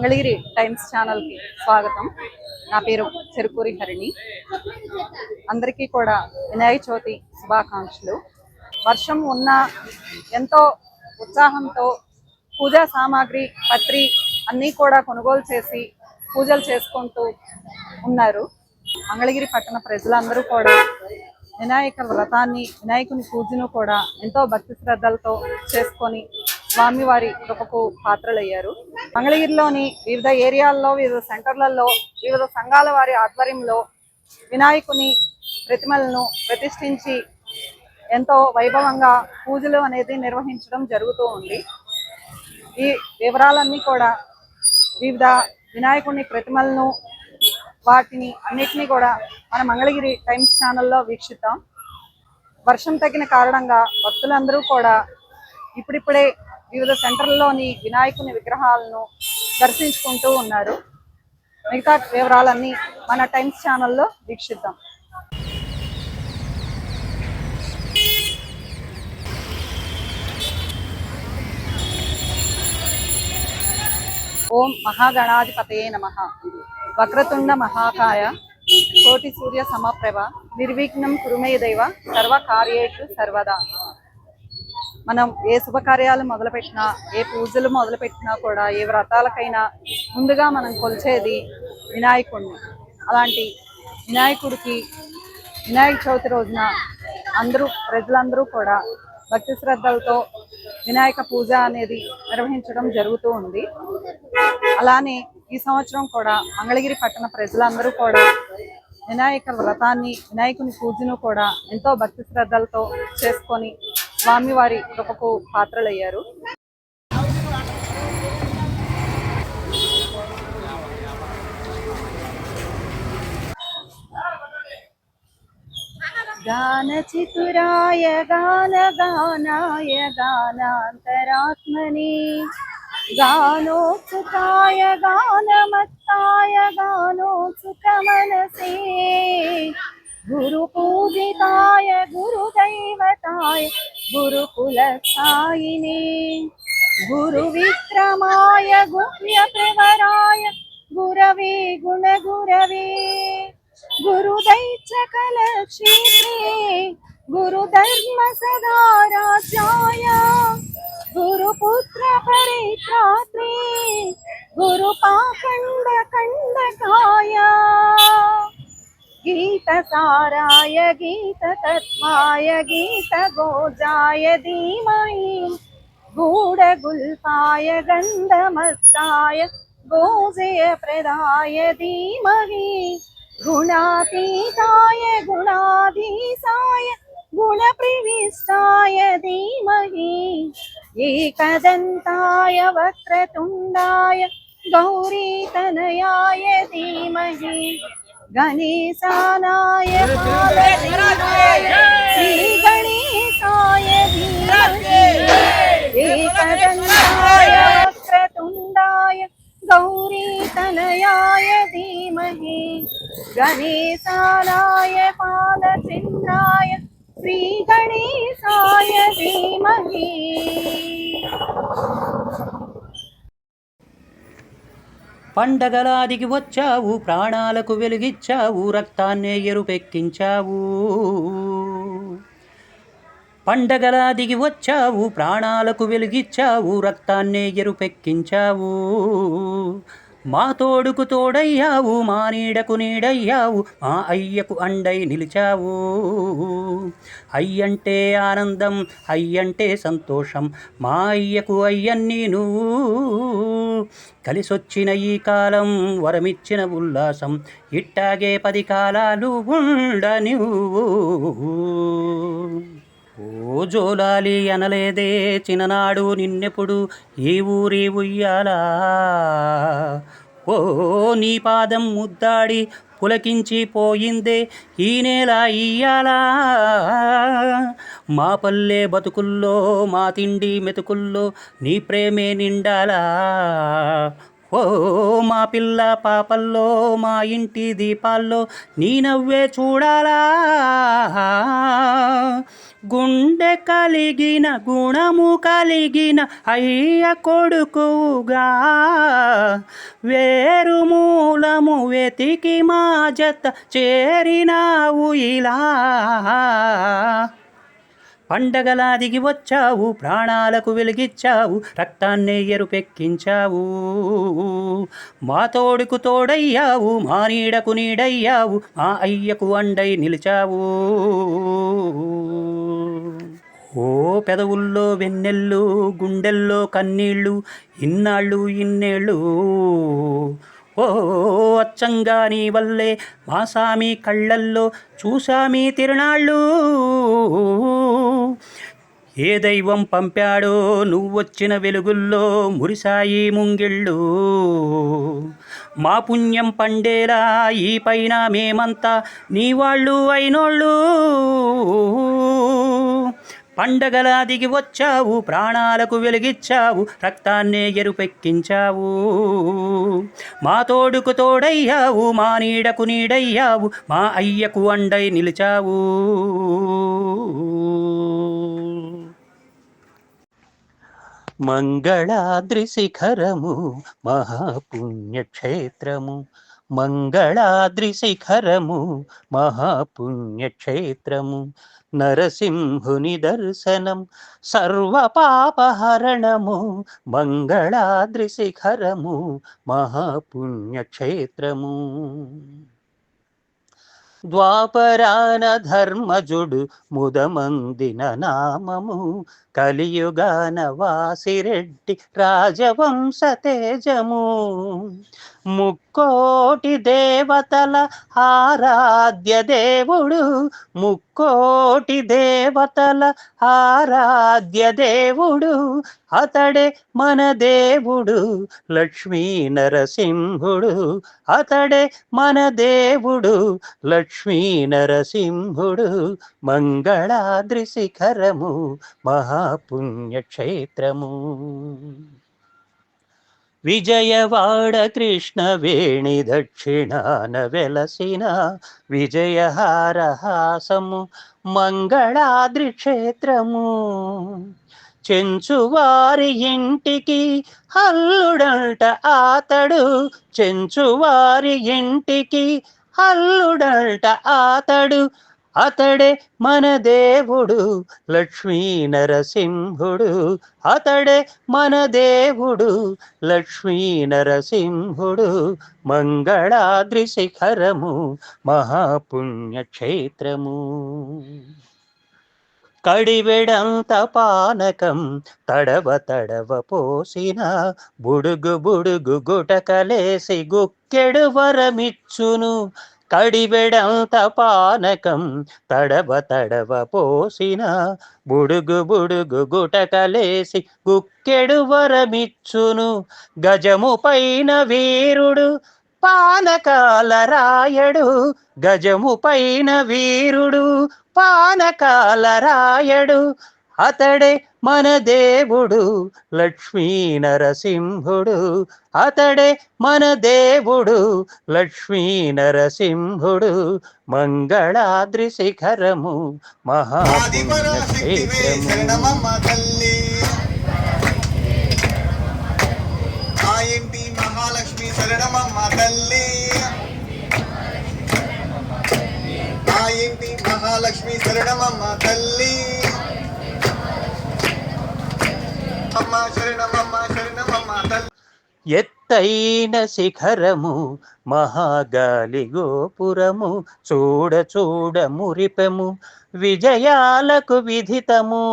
Mangalagiri times ఛానల్కి స్వాగతం. నా పేరు చెరుకూరి హరిణి. అందరికీ కూడా వినాయక చవితి శుభాకాంక్షలు. వర్షం ఉన్న ఎంతో ఉత్సాహంతో పూజా సామాగ్రి పత్రి అన్నీ కూడా కొనుగోలు చేసి పూజలు చేసుకుంటూ ఉన్నారు. మంగళగిరి పట్టణ ప్రజలందరూ కూడా వినాయక వ్రతాన్ని వినాయకుని పూజను కూడా ఎంతో భక్తి శ్రద్ధలతో చేసుకొని స్వామివారి కృపకు పాత్రలయ్యారు. మంగళగిరిలోని వివిధ ఏరియాల్లో వివిధ సెంటర్లలో వివిధ సంఘాల వారి ఆధ్వర్యంలో వినాయకుని ప్రతిమలను ప్రతిష్ఠించి ఎంతో వైభవంగా పూజలు అనేది నిర్వహించడం జరుగుతూ ఉంది. ఈ వివరాలన్నీ కూడా వివిధ వినాయకుని ప్రతిమలను వాటిని అన్నిటినీ కూడా మన మంగళగిరి టైమ్స్ ఛానల్లో వీక్షిద్దాం. వర్షం తగ్గిన కారణంగా భక్తులందరూ కూడా ఇప్పుడిప్పుడే వివిధ సెంటర్లలోని వినాయకుని విగ్రహాలను దర్శించుకుంటూ ఉన్నారు. మిగతా వివరాలన్నీ మన టైమ్స్ ఛానల్లో వీక్షిద్దాం. ఓం మహాగణాధిపతయే నమ. వక్రతుండ మహాకాయ కోటి సూర్య సమప్రభ నిర్విఘ్నం కురుమే దైవ సర్వ కార్యేషు సర్వదా. మనం ఏ శుభకార్యాలు మొదలుపెట్టినా ఏ పూజలు మొదలుపెట్టినా కూడా ఏ వ్రతాలకైనా ముందుగా మనం కొలిచేది వినాయకుడిని అలాంటి వినాయకుడికి వినాయక చవితి రోజున అందరూ ప్రజలందరూ కూడా భక్తి శ్రద్ధలతో వినాయక పూజ అనేది నిర్వహించడం జరుగుతూ ఉంది. అలానే ఈ సంవత్సరం కూడా మంగళగిరి పట్టణ ప్రజలందరూ కూడా వినాయక వ్రతాన్ని వినాయకుని పూజను కూడా ఎంతో భక్తి శ్రద్ధలతో చేసుకొని స్వామివారి కృపకు పాత్రలయ్యారు गानचितुराय गानगानाय गानान्तरात्मने गानोत्सुकाय गानमत्ताय गानोत्सुकमनसे गुरुपूजिताय गुरुदैवताय गुरुकुलसायिने गुरुविक्रमाय गुह्यप्रवराय गुरवे गुणगुरवे गुरुदैत्यकलक्षेत्रे गुरुधर्मसदाराध्याय गुरुपुत्रपरित्रात्रे गुरुपाखण्डकण्डकाय गीतसाराय गीततत्त्वाय गीतगोजाय धीमहि। गूढगुल्पाय गन्धमस्ताय गोजयप्रदाय धीमहि। गुणातीताय गुणाधीशाय गुणप्रविष्टाय धीमहि। एकदन्ताय वक्रतुण्डाय गौरीतनयाय धीमहि गणेशानाय श्री गणेशाय एकदण्डाय क्रतुण्डाय गौरीतनयाय धीमहि। गणेशानाय श्री श्रीगणेशाय धीमहि। పండగలాదికి వచ్చావు ప్రాణాలకు వెలుగిచ్చావు రక్తాన్నే ఎరుపెక్కించావు. పండగలాదికి వచ్చావు ప్రాణాలకు వెలుగిచ్చావు రక్తాన్నే ఎరుపెక్కించావు. మా తోడుకు తోడయ్యావు మా నీడకు నీడయ్యావు మా అయ్యకు అండై నిలిచావు. అయ్యంటే ఆనందం అయ్యంటే సంతోషం మా అయ్యకు అయ్యన్ని నువ్వు. కలిసొచ్చిన ఈ కాలం వరమిచ్చిన ఉల్లాసం ఇట్టాగే పది కాలాలు ఉండ నువ్వు ఓ జోలాలి అనలేదే చిన్ననాడు నిన్నెప్పుడు ఈ ఊరి ఉయ్యాలా. ఓ నీ పాదం ముద్దాడి పులకించి పోయిందే ఈ నేల ఇయ్యాలా. మా పల్లె బతుకుల్లో మా తిండి మెతుకుల్లో నీ ప్రేమే నిండాలా. ఓ మా పిల్ల పాపల్లో మా ఇంటి దీపాల్లో నీ నవ్వే చూడాలా? గుండె కలిగిన గుణము కలిగిన అయ్య కొడుకుగా వేరు మూలము వెతికి మా జత చేరినావు ఇలా. పండగలా దిగి వచ్చావు ప్రాణాలకు వెలిగిచ్చావు రక్తాన్నే ఎరుపెక్కించావు. మా తోడుకు తోడయ్యావు మా నీడకు నీడయ్యావు మా అయ్యకు అండై నిలిచావు. ఓ పెదవుల్లో వెన్నెళ్ళు గుండెల్లో కన్నీళ్ళు ఇన్నాళ్ళు ఇన్నేళ్ళు. ఓ అచ్చంగా నీ వల్లే మా సామి కళ్ళల్లో చూసామి తిరునాళ్ళు. ఏ దైవం పంపాడో నువ్వొచ్చిన వెలుగుల్లో మురిసాయి ముంగిళ్ళు. మా పుణ్యం పండేలా ఈ పైన మేమంతా నీ వాళ్ళు అయినోళ్ళు. పండగలా దిగి వచ్చావు ప్రాణాలకు వెలిగిచ్చావు రక్తాన్నే ఎరుపెక్కించావు. మా తోడుకు తోడయ్యావు మా నీడకు నీడయ్యావు మా అయ్యకు అండై నిలిచావు. మంగళాద్రి శిఖరము మహాపుణ్యక్షేత్రము. మంగళాద్రి శిఖరము మహాపుణ్యక్షేత్రము. నరసింహుని దర్శనం సర్వపాపహరణము. మంగళాద్రి శిఖరము మహాపుణ్యక్షేత్రము. ద్వాపరాన ధర్మజుడు ముదమందిన నామము. కలియుగాన వాసిరెడ్డి రాజవంశ తేజము. ముక్కోటి దేవతల ఆరాధ్య దేవుడు. ముక్కోటి దేవతల ఆరాధ్య దేవుడు. అతడే మన దేవుడు లక్ష్మీ నరసింహుడు. అతడే మన దేవుడు లక్ష్మీ నరసింహుడు. మంగళాద్రి శిఖరము మహాపుణ్యక్షేత్రము. విజయవాడ కృష్ణ వేణి దక్షిణాన వెలసిన విజయహారహాసము మంగళాద్రి క్షేత్రము. చెంచువారి ఇంటికి హల్లుడంట ఆతడు. చెంచువారి ఇంటికి హల్లుడంట ఆతడు. అతడే మన దేవుడు లక్ష్మీ నరసింహుడు. అతడే మన దేవుడు లక్ష్మీ నరసింహుడు. మంగళాద్రి శిఖరము మహాపుణ్యక్షేత్రము. కడివెడంత పానకం తడవ తడవ పోసిన బుడుగు బుడుగు గుటకలేసి గుక్కెడు వరమిచ్చును. కడివెడంత పానకం తడవ తడవ పోసిన. బుడుగు బుడుగు గుటకలేసి గుక్కెడు వరమిచ్చును. గజము పైన వీరుడు పానకాల రాయడు. గజము పైన వీరుడు పానకాల రాయడు. అతడే మన దేవుడు లక్ష్మీ నరసింహుడు. అతడే మన దేవుడు లక్ష్మీ నరసింహుడు. మంగళాద్రి శిఖరము ఆదిపరాశక్తివే మహాపుణ్యక్షేత్రము. శరణమమ్మ తల్లి ఇంటి మహాలక్ష్మి శరణమమ్మ తల్లి? ఇంటి మహాలక్ష్మి శరణమమ్మ తల్లి? ఎత్తైన శిఖరము మహాగాలి గోపురము చూడ చూడ మురిపెము విజయాలకు విధితము.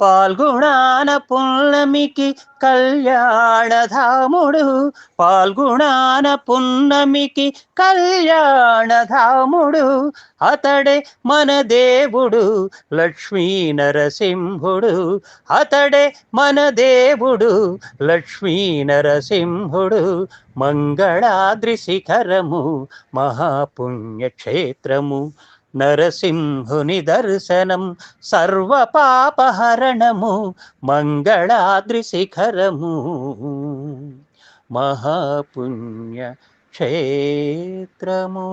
పాల్గుణాన పున్నమికి కళ్యాణధాముడు. పాల్గుణాన పున్నమికి కళ్యాణధాముడు. అతడే మన దేవుడు లక్ష్మీ నరసింహుడు. అతడే మన దేవుడు లక్ష్మీ నరసింహుడు. మంగళాద్రి శిఖరము మహాపుణ్యక్షేత్రము. నరసింహుని దర్శనం సర్వపాపహరణము మంగళాద్రి శిఖరము మహాపుణ్య క్షేత్రము